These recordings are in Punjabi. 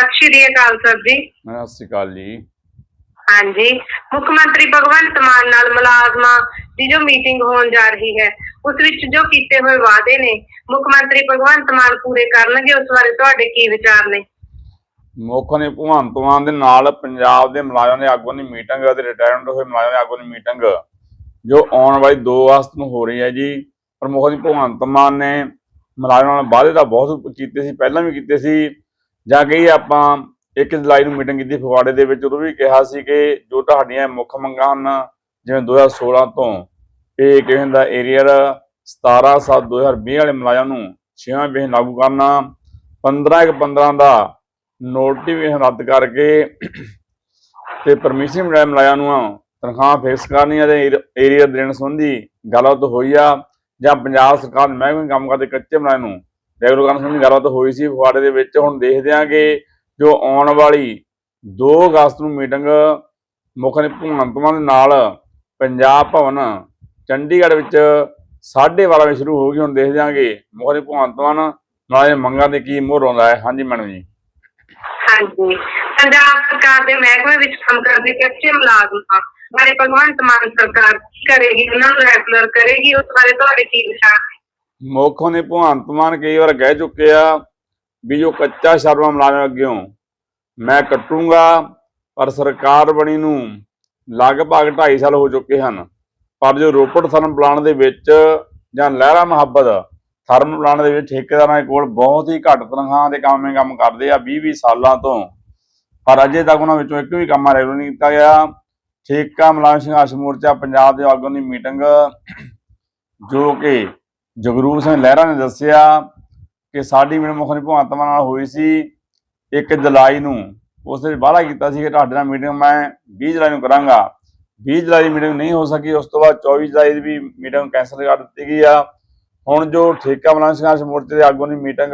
ਸਤਿ ਸ਼੍ਰੀ ਅਕਾਲ ਸਰ ਜੀ। ਸਤਿ ਸ਼੍ਰੀ ਅਕਾਲ ਜੀ। ਹਾਂਜੀ। ਮੁੱਖ ਮੰਤਰੀ ਭਗਵੰਤ ਮਾਨ ਨਾਲ ਮੁਲਾਜ਼ਮਾਂ ਦੀ ਜੋ ਮੀਟਿੰਗ ਹੋਣ ਜਾ ਰਹੀ ਹੈ ਉਸ ਵਿੱਚ ਜੋ ਕੀਤੇ ਹੋਏ ਵਾਅਦੇ ਨੇ ਮੁੱਖ ਮੰਤਰੀ ਭਗਵੰਤ ਮਾਨ ਪੂਰੇ ਕਰਨਗੇ ਉਸ ਬਾਰੇ ਤੁਹਾਡੇ ਕੀ ਵਿਚਾਰ ਨੇ? ਮੁੱਖ ਨੇ ਭਗਵੰਤ ਮਾਨ ਦੇ ਨਾਲ ਪੰਜਾਬ ਦੇ ਮੁਲਾਜ਼ਮਾਂ ਦੇ ਆਗੂਆਂ ਦੀ ਮੀਟਿੰਗ ਅਤੇ ਰਿਟਾਇਰਮੈਂਟ ਹੋਏ ਮੁਲਾਜ਼ਮਾਂ ਦੇ ਆਗੂਆਂ ਦੀ ਮੀਟਿੰਗ ਜੋ ਆਉਣ ਵਾਲੀ 2 ਅਗਸਤ ਨੂੰ ਹੋ ਰਹੀ ਹੈ ਜੀ। ਪ੍ਰਮੁੱਖ ਜੀ ਭਗਵੰਤ ਮਾਨ ਨੇ ਮੁਲਾਜ਼ਮਾਂ ਨਾਲ ਵਾਅਦੇ ਤਾਂ ਬਹੁਤ ਕੀਤੇ ਸੀ ਪਹਿਲਾਂ ਵੀ ਕੀਤੇ ਸੀ ਜਾਂ ਕਹੀ ਆਪਾਂ 1 ਜੁਲਾਈ ਨੂੰ ਮੀਟਿੰਗ ਕੀਤੀ ਫਗਵਾੜੇ ਦੇ ਵਿੱਚ, ਉਦੋਂ ਵੀ ਕਿਹਾ ਸੀ ਕਿ ਜੋ ਤੁਹਾਡੀਆਂ ਮੁੱਖ ਮੰਗਾਂ ਹਨ, ਜਿਵੇਂ 2016 ਤੋਂ, ਇਹ ਕਿਵੇਂ ਦਾ ਏਰੀਅਰ 17 7 2020 ਵਾਲੇ ਮੁਲਾਜ਼ਮਾਂ ਨੂੰ 6ਵਾਂ ਵੇਹ ਲਾਗੂ ਕਰਨਾ। 15 ਇੱਕ 15 ਦਾ ਨੋਟੀਫਿਕੇਸ਼ਨ ਰੱਦ ਕਰਕੇ ਤੇ ਪਰਮਿਸ਼ਨ ਮਿਲਿਆ ਮਲਾਇਆ ਨੂੰ ਤਨਖਾਹ ਫਿਕਸ ਕਰਨੀ ਅਤੇ ਏਰੀਆ ਦੇਣ ਸੰਬੰਧੀ ਗੱਲਬਾਤ ਹੋਈ ਆ। ਜਾਂ ਪੰਜਾਬ ਸਰਕਾਰ ਮਹਿਕਮੇ ਕੰਮ ਕਰਦੇ ਕੱਚੇ ਮਲਾਇਆ ਨੂੰ ਰੈਗੂਲਰ ਕਰਨ ਸੰਬੰਧੀ ਗੱਲਬਾਤ ਹੋਈ ਸੀ, ਫਗਵਾੜੇ ਦੇ ਵਿੱਚ ਹੁਣ ਦੇਖਦੇ ਹਾਂ ਜੋ ਆਉਣ ਵਾਲੀ 2 ਅਗਸਤ ਨੂੰ ਮੀਟਿੰਗ ਮੁੱਖ ਭਗਵੰਤ ਮਾਨ ਦੇ ਨਾਲ ਪੰਜਾਬ ਭਵਨ ਚੰਡੀਗੜ੍ਹ ਵਿੱਚ 12:30 ਵਜੇ ਸ਼ੁਰੂ ਹੋਊਗੀ, ਹੁਣ ਦੇਖਦੇ ਹਾਂਗੇ ਮੁੱਖ ਭਗਵੰਤ ਮਾਨ ਨਾਲੇ ਮੰਗਾਂ ਦੇ ਕੀ ਮੋਹਰ ਆਉਂਦਾ ਹੈ। ਹਾਂਜੀ ਮੈਡਮ ਜੀ। ਹਾਂਜੀ। ਪੰਜਾਬ ਸਰਕਾਰ ਦੇ ਮਹਿਕਮੇ ਵਿੱਚ ਕੰਮ ਕਰਦੇ ਕੱਚੇ ਮੁਲਾਜ਼ਮਾਂ ਬਾਰੇ ਭਗਵੰਤ ਮਾਨ ਸਰਕਾਰ ਕਰੇਗੀ, ਉਹਨਾਂ ਨੂੰ ਰੈਗੂਲਰ ਕਰੇਗੀ, ਉਸ ਬਾਰੇ ਤੁਹਾਡੇ ਕੀ ਵਿਚਾਰ ਮੁੱਖ ਨੇ ਭਗਵੰਤ ਮਾਨ ਕਈ ਵਾਰ ਕਹਿ ਚੁੱਕੇ ਆ ਵੀ ਜੋ ਕੱਚਾ ਸ਼ਰਮਾ ਮੁਲਾਜ਼ਮ ਅੱਗਿਓਂ ਮੈਂ ਕੱਟੂੰਗਾ, ਪਰ ਸਰਕਾਰ ਬਣੀ ਨੂੰ ਲਗਭਗ 2.5 ਸਾਲ ਹੋ ਚੁੱਕੇ ਹਨ। ਪਰ ਜੋ ਰੋਪੜ ਥਰਮ ਪਲਾਂਟ ਦੇ ਵਿੱਚ ਜਾਂ ਲਹਿਰਾ ਮੁਹੱਬਤ ਥਰਮ ਪਲਾਂਟ ਦੇ ਵਿੱਚ ਠੇਕੇਦਾਰਾਂ ਕੋਲ ਬਹੁਤ ਹੀ ਘੱਟ ਤਨਖਾਹਾਂ ਦੇ ਕੰਮੇ ਕੰਮ ਕਰਦੇ ਆ 20-20 ਸਾਲਾਂ ਤੋਂ। ਪਰ ਅਜੇ ਤੱਕ ਉਹਨਾਂ ਵਿੱਚੋਂ ਇੱਕ ਵੀ ਕੰਮ ਰੈਗੂਲਰ ਨਹੀਂ ਕੀਤਾ ਗਿਆ। ਠੇਕਾ ਮੁਲਾਜ਼ਮ ਸੰਘਰਸ਼ ਮੋਰਚਾ ਪੰਜਾਬ ਦੇ ਆਗੂਆਂ ਦੀ ਮੀਟਿੰਗ ਜੋ ਕਿ ਜਗਰੂਪ ਸਿੰਘ ਲਹਿਰਾ ਨੇ ਦੱਸਿਆ ਕਿ ਸਾਡੀ ਮੀਟਿੰਗ ਮੁੱਖ ਨੇ ਭਗਵੰਤ ਮਾਨ ਨਾਲ ਹੋਈ ਸੀ 1 ਜੁਲਾਈ ਨੂੰ। ਉਸ ਦੇ ਵਾਅਦਾ ਕੀਤਾ ਸੀ ਕਿ ਤੁਹਾਡੇ ਨਾਲ ਮੀਟਿੰਗ ਮੈਂ 20 ਜੁਲਾਈ ਨੂੰ ਕਰਾਂਗਾ। 20 ਜੁਲਾਈ ਦੀ ਮੀਟਿੰਗ ਨਹੀਂ ਹੋ ਸਕੀ, ਉਸ ਤੋਂ ਬਾਅਦ 24 ਜੁਲਾਈ ਦੀ ਵੀ ਮੀਟਿੰਗ ਕੈਂਸਲ ਕਰ ਦਿੱਤੀ ਗਈ ਆ। ਹੁਣ ਜੋ ਠੇਕਾ ਮੁਲਾਜ਼ਮ ਸੰਘਰਸ਼ ਮੋਰਚੇ ਦੇ ਆਗੂਆਂ ਦੀ ਮੀਟਿੰਗ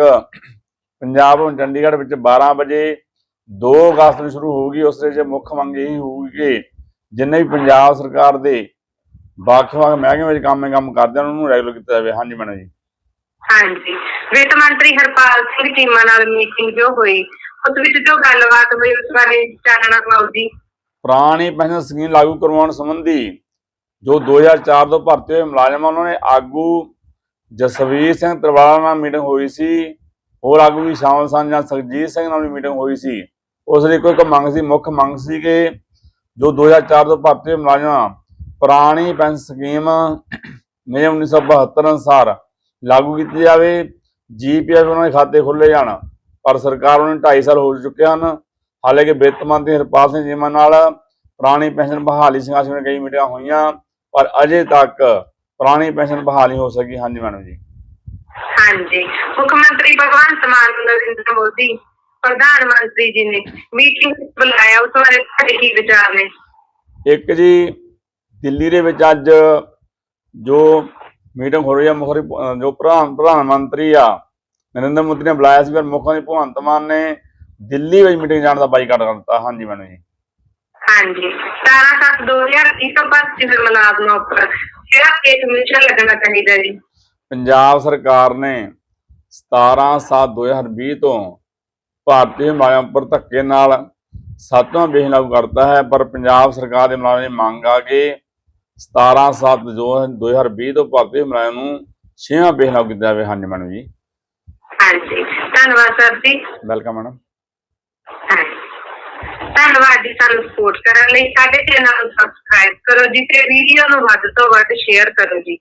ਪੰਜਾਬ ਹੁਣ ਚੰਡੀਗੜ੍ਹ ਵਿੱਚ 12 ਵਜੇ 2 ਅਗਸਤ ਨੂੰ ਸ਼ੁਰੂ ਹੋਊਗੀ। ਉਸ ਦੇ ਵਿੱਚ ਮੁੱਖ ਮੰਗ ਇਹੀ ਹੋਊਗੀ ਕਿ ਜਿੰਨੇ ਵੀ ਪੰਜਾਬ ਸਰਕਾਰ ਦੇ ਵੱਖ-ਵੱਖ ਮਹਿਕਮੇ ਵਿੱਚ ਕੰਮ ਕੰਮ ਕਰਦੇ ਹਨ ਉਹਨੂੰ ਰੈਗੂਲਰ ਕੀਤਾ ਜਾਵੇ। ਹਾਂਜੀ ਮੈਡਮ ਜੀ। ਹਾਂਜੀ। ਵਿੱਤ ਮੰਤਰੀ ਹਰਪਾਲ ਸਿੰਘ ਚੀਮਾ ਨਾਲ ਮੀਟਿੰਗ ਜੋ ਹੋਈ ਉਸ ਵਿੱਚ ਜੋ ਗੱਲਬਾਤ ਹੋਈ ਉਸ ਬਾਰੇ ਚਾਨਣਾ ਪਾਓ ਜੀ। ਪੁਰਾਣੀ ਪੈਨਸ਼ਨ ਸਕੀਮ ਲਾਗੂ ਕਰਵਾਉਣ ਸੰਬੰਧੀ ਜੋ 2004 ਤੋਂ ਭਰਤੀ ਹੋਏ ਮੁਲਾਜ਼ਮ ਉਹਨਾਂ ਨੇ ਆਗੂ ਜਸਵੀਰ ਸਿੰਘ ਤਰਵਾਲਾ ਨਾਲ ਮੀਟਿੰਗ ਹੋਈ ਸੀ। ਹੋਰ ਆਗੂ ਵੀ ਸ਼ਾਮਲ ਸਨ ਜਾਂ ਸਰਜੀਤ ਸਿੰਘ ਨਾਲ ਵੀ ਮੀਟਿੰਗ ਹੋਈ ਸੀ। ਉਸ ਲਈ ਕੋਈ ਮੰਗ ਸੀ ਮੁੱਖ ਮੰਗ ਸੀ ਕਿ ਜੋ 2004 ਤੋਂ ਭਰਤੀ ਹੋਏ ਮੁਲਾਜ਼ਮ ਪੁਰਾਣੀ ਪੈਨਸ਼ਨ ਸਕੀਮ ਨਿਯਮ 1972 ਅਨੁਸਾਰ ਲਾਗੂ ਕੀਤੀ ਜਾਵੇ। ਜੀਪੀਐਫ ਉਹਨਾਂ ਦੇ ਖਾਤੇ ਖੁੱਲੇ ਜਾਣ ਪਰ ਸਰਕਾਰ ਉਹਨਾਂ 2.5 ਸਾਲ ਹੋ ਚੁੱਕੇ ਹਨ। ਹਾਲਾਂਕਿ ਵਿੱਤ ਮੰਤਰੀ ਹਰਪਾਲ ਸਿੰਘ ਚੀਮਾ ਨਾਲ ਪੁਰਾਣੀ ਪੈਨਸ਼ਨ ਬਹਾਲੀ ਸੰਘਰਸ਼ ਵਿੱਚ ਕਈ ਮੀਟਿੰਗਾਂ ਹੋਈਆਂ ਪਰ ਅਜੇ ਤੱਕ ਪੁਰਾਣੀ ਪੈਨਸ਼ਨ ਬਹਾਲ ਹੋ ਸਕੀ। ਹਾਂਜੀ ਮੈਡਮ ਜੀ। ਹਾਂਜੀ। ਮੁੱਖ ਮੰਤਰੀ ਭਗਵੰਤ ਮਾਨ ਨਰਿੰਦਰ ਮੋਦੀ ਪ੍ਰਧਾਨ ਮੰਤਰੀ ਜੀ ਨੇ ਮੀਟਿੰਗ ਬੁਲਾਇਆ। ਉਸ ਬਾਰੇ ਤੁਹਾਡੇ ਕੀ ਵਿਚਾਰ ਨੇ? ਇੱਕ ਜੀ ਦਿੱਲੀ ਦੇ ਵਿੱਚ ਅੱਜ ਜੋ ਮੀਟਿੰਗ ਹੋ ਰਹੀ ਹੈ ਮੁੱਖ ਅਹ ਜੋ ਪ੍ਰਧਾਨ ਪ੍ਰਧਾਨ ਮੰਤਰੀ ਆ ਨਰਿੰਦਰ ਮੋਦੀ ਨੇ ਬੁਲਾਇਆ ਸੀ ਪਰ ਮੁੱਖ ਮੰਤਰੀ ਭਗਵੰਤ ਮਾਨ ਨੇ ਦਿੱਲੀ ਵਿੱਚ ਮੀਟਿੰਗ ਜਾਣ ਦਾ ਬਾਈਕਾਟ ਕਰ ਦਿੱਤਾ। ਹਾਂਜੀ ਮੈਡਮ ਜੀ। ਹਾਂਜੀ। 17 ਤੱਕ 2020 ਤੋਂ ਭਰਤੀ ਹੋਏ ਮੁਲਾਜ਼ਮਾਂ ਉੱਪਰ ਕਿਹੜਾ ਕੇਸ ਕਮਿਸ਼ਨ ਲੱਗਣਾ ਚਾਹੀਦਾ ਜੀ? ਪੰਜਾਬ ਸਰਕਾਰ ਨੇ 17 7 2020 ਤੋਂ ਭਾਰਤੀ ਮੁਲਾਜ਼ਮਾਂ ਉੱਪਰ ਧੱਕੇ ਨਾਲ ਸੱਤਵਾਂ ਵੇਹ ਲਾਗੂ ਕਰਤਾ ਹੈ ਪਰ ਪੰਜਾਬ ਸਰਕਾਰ ਦੇ ਮੁਲਾਜ਼ਮਾਂ ਮੰਗ ਆ ਕਿ 17 7 2020 ਤੋਂ ਭਾਰਤੀ ਮੁਲਾਜ਼ਮਾਂ ਨੂੰ ਛੇਵਾਂ ਲਾਗੂ ਕੀਤਾ ਜਾਵੇ। ਹਾਂਜੀ ਮੈਡਮ ਜੀ। ਹਾਂਜੀ। ਧੰਨਵਾਦ ਸਰ ਜੀ। Welcome madam. ਧੰਨਵਾਦ ਜੀ ਸਾਨੂੰ ਸਪੋਰਟ ਕਰਨ ਲਈ। ਸਾਡੇ ਚੈਨਲ ਨੂੰ ਸਬਸਕ੍ਰਾਈਬ ਕਰੋ ਜੀ ਤੇ ਵੀਡੀਓ ਨੂੰ ਵੱਧ ਤੋਂ ਵੱਧ ਸ਼ੇਅਰ ਕਰੋ ਜੀ।